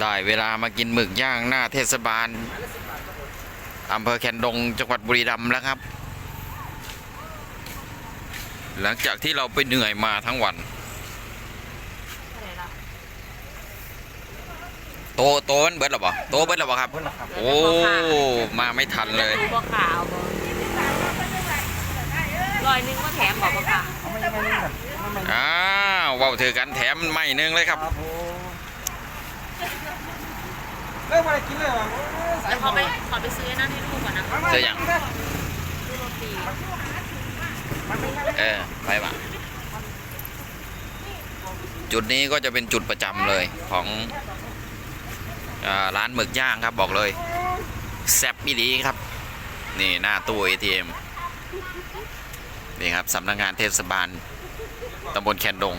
ได้เวลามากินหมึกย่างหน้าเทศบาลอำเภอแคนดงจังหวัดบุรีรัมย์แล้วครับ หลังจากที่เราไปเหนื่อยมาทั้งวันอะไรล่ะโตโตมันเบิดหรอปะโตเบิดหรอปะครับ โอ้ มาไม่ทันเลยดูบัวขาวบ่ลอยหนึงก็แถมบอกบัวขาวเอาไม่ไม่นี่ครับไม่ไม่อ้าวเว้าถือกันแถมไม่หนึงเลยครับครับผม เลิกมาได้กินเลยว่ะโอ้ยสายเดี๋ยวขอไปขอไปซื้อไอ้นั่นให้ลูกก่อนนะเจอยังซื้อโรตีเออไปวะจุดนี้ก็จะเป็นจุดประจำเลยของอาร้านหมึกย่างครับบอกเลยแซ่บอีดีครับ นี่หน้าตู้ ATM นี่ครับสำนักงานเทศบาลตำบลแคนดง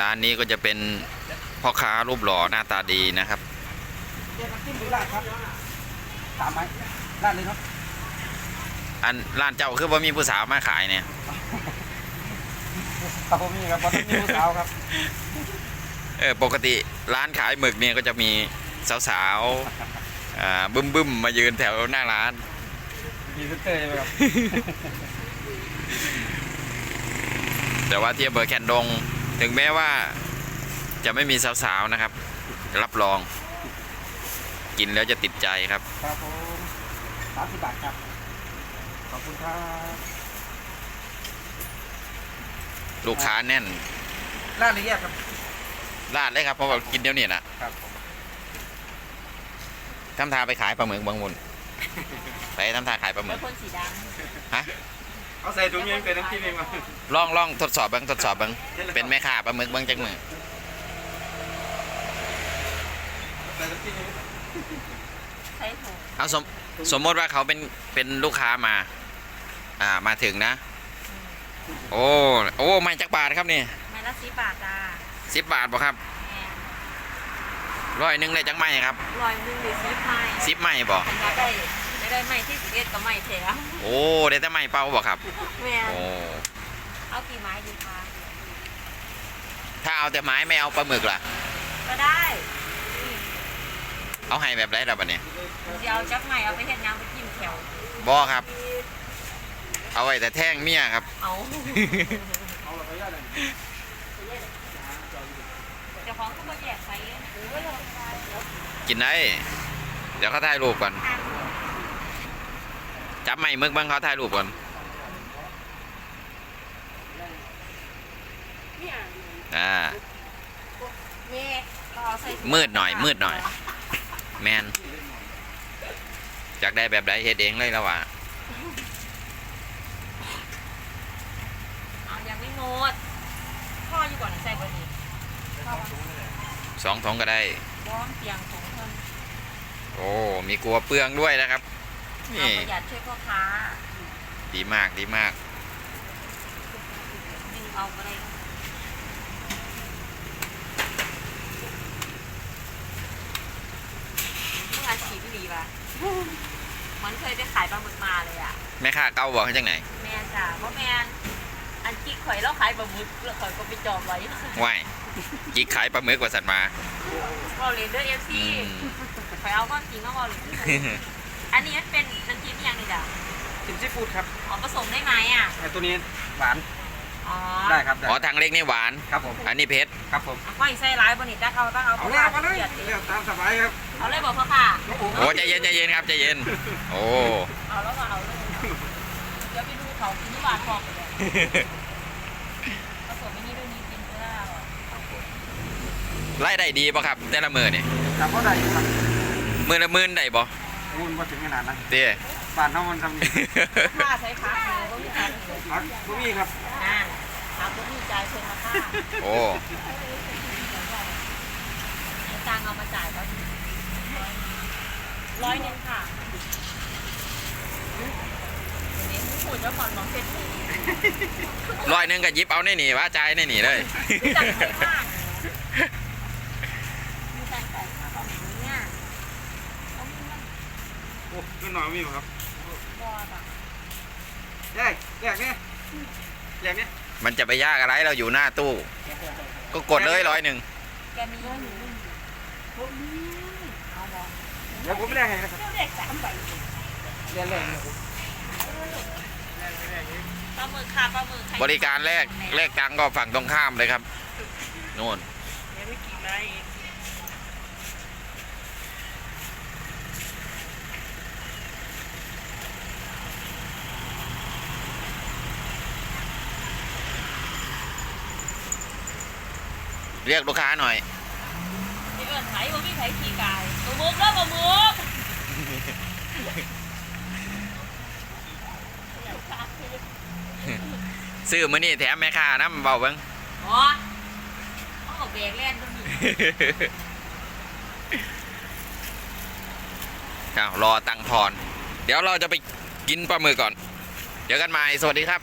ร้านนี้ก็จะเป็นพ่อค้ารูปหล่อหน้าตาดีนะครับเดี๋ยวน้ำจิ้มดูได้ครับสามไม้ได้เลยเนาะอันร้านเจ้าคือว่ามีผู้สาวมาขายเนี่ยครับผมมีครับบอลมีผู้สาวครับเออปกติร้านขายหมึกเนี่ยก็จะมีสาวๆอ่าบึ้มบึ้มๆมายืนแถวหน้าร้านมีเซนเตอร์ใช่ไหมครับแต่ว่าที่อำเภอแคนดง ถึงแม้ว่าจะไม่มีสาวๆนะครับ รับรอง กินแล้วจะติดใจครับ ครับผมสามสิบบาทครับ ขอบคุณครับ ลูกค้าแน่นร้านนี้แยกครับราดเลยครับเพราะว่ากินเดี๋ยวนี้นะครับผม ทำทาไปขายปลาหมึกบางมุน ไปทำทาขายปลาหมึเป็นกคนสีดฮะ เอาใส่ถุงยังเป็นน้ำจิ้มเองมาลองลองทดสอบเบ้างทดสอบเบ้างเป็นแม่ค้าปลาหมึกเบ้างจักมือใส่น้ำจิ้มเองำใช้ถุงเอาสมสมมติว่าเขาเป็นเป็นลูกค้ามา อ่ามาถึงนะ โอ้โอ้ไม่จักบาทครับนี่ไม้ละสิบบาทจ้าสิบบาทบ่ครับแม่ร้อยหนึ่งเลยจักไม้ครับ ลอยหนึงหรือสิบไม้สิบไม้บ่ฉันอยากได้ ไม่ได้ไม้ที่สิบเอ็ดกับไม้แถมโอ้ได้แต่ไม้เป่าบ่ครับแม่โอ้เอากี่ไม้ดีคะถ้าเอาแต่ไม้ไม่เอาปลาหมึกล่ะ ก็ได้เอาให้แบบไรล่ะบัดนี้เดี๋ยวจักไม้เอาไปเห็ดน้ำไปกินแถวบ่ครับ เอาไว้แต่แท่งเมียครับ เอาเอาละขออนุญาตเลยเดี๋ยวของก็มาแยกไปหรือว่าเราทานเดี๋ยวกินได้ เดี๋ยวเขาถ่ายรูปก่อนทาน จับไม้หมึกเบ้างเขาถ่ายรูปก่อนอ่าแม่ก็เอาใส่ถุงมืดหน่อย มืดหน่อย แมนอยากได้แบบใดเฮ็ดเองเลยแล้วว่ะเอายังไม่หมดพ่ออยู่ก่อนใส่บะหมี่พ่อวางสองถุงก็ได้บ้อมเตียงของเพิ่นโอ้ มีกลัวเปลืองด้วยนะครับเอา นี่ประหยัดช่วยพ่อค้าดีมากดีมากดึงเอาอะไรเมื่ออาชีพดีป่ะมันเคยไปขายปลาหมึกมาเลยอะ แม่ค้าเก้าบอกให้จังไหน แมนจ้ะเพราะแมนอันกิ๊กข่อยแล้วขายปลาหมึกแล้วข่อยก็ไปจองไว้ว่ายจิกขายปลาหมึกว่าสัตว์มาเราเรียนด้วยเอฟอืซีมข่อยเอาก็จริงก็เราเรียนด้วย อันนี้มันเป็นน้ำจิ้มยังนี่จ้ะกินซีฟู้ดครับอ๋อผสมได้ไหมอะ ไอ้ตัวนี้หวานอ๋อได้ครับได้อ๋อทางเล็กนี่หวาน ครับผมอันนี้เผ็ดครับผมเอาก็อีกไส้ร้ายบนนี้จ้าเอาต้องเอาเอาเลยเอาเลยเดือดดิเลือกตามสบายครับเอาเลยบอกพ่อค่ะครับผมโอ้ใจเย็นใจเย็นครับใจเย็น โอ้ เอาแล้วก็เอาเลยเดี๋ยวไปดูเขากินที่บาททองเลยผสมไม่นี่ด้วยนี้กินก็ได้อร่อยไล่ได้ดีป่ะครับ แต่ละมือนี่จับก็ได้อยู่ครับมือละหมื่นได้ป่ะ วุ่นมาถึงขนาดนั้นเต้บ้านน้องมันทำนี่ผ้าใช้พักเลยก็มีพักเลยพักพวกนี้ครับอ่าพักก็มีจ่ายเพิ่มมาค่าโอ้ไอ้ตังเอามาจ่ายก็ร้อยหนึงค่ะเน้นพูดเจ้าของน้องเซ็ตนี่ร้อยหนึ่งก็หยิบเอาในนี่ว่าใจายในนี่เลยจังเลยมากมีการใส่ผ้าแบบนี้เนี่ยเขามีง อ้ก็หน่อยมีครับบ่จ้ะแยกแยกเนี่ยแยกเนี่ยมันจะไปยากอะไรเราอยู่หน้าตู้ ก็กดเลยร้อยหนึ่งแกมีเงินอยู่นี่บ่มีเอาบ่เดี๋ยวผมไม่ได้ให้นะครับเจ้าเด็กสามใบเรียนเลยปลาหมึกค่ะปลาหมึกไข่บริการแรกแรกตังค์ก็ฝั่งตรงข้ามเลยครับนู่นเดี๋ยวไม่กี่ไม้เอง เรียกลูกค้าหน่อยนี่เอิ้นไผบ่มีไผขี่กายปลาหมึกแล้วปลาหมึกซื้อมือนี่แถมแม่ค้านะเบาเบิ้งอ๋อเขาเอาแบกแล่นตรงนี้อ้าวรอตังค์ทอนเดี๋ยวเราจะไปกินปลาหมึกก่อน เดี๋ยวกันใหม่สวัสดีครับ